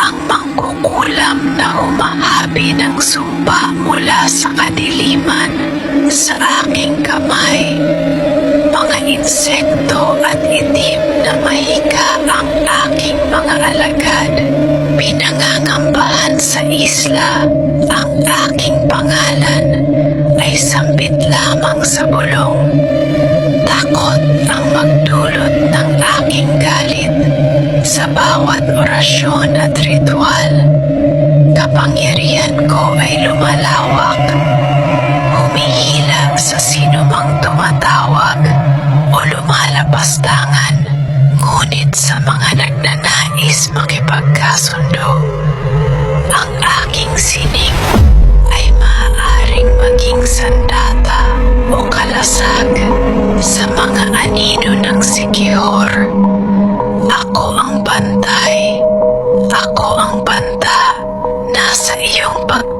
ang mangkukulam na umahabi ng sumpa mula sa kadiliman sa aking kamay. Mga insekto at itim na mahika ang aking mga alagad. Pinangangambahan sa isla ang aking pangalan ay sambit lamang sa bulong. Sa bawat orasyon at ritual. Kapangyarihan ko ay lumalawak, humihila sa sinumang tumatawag o lumalapastangan, ngunit sa mga nagnanais makipagkasundo. Ang aking sining ay maaaring maging sandata o kalasag sa mga anino ng sikihor. Ako ang bantay. Ako ang banta. Nasa iyong pagpili.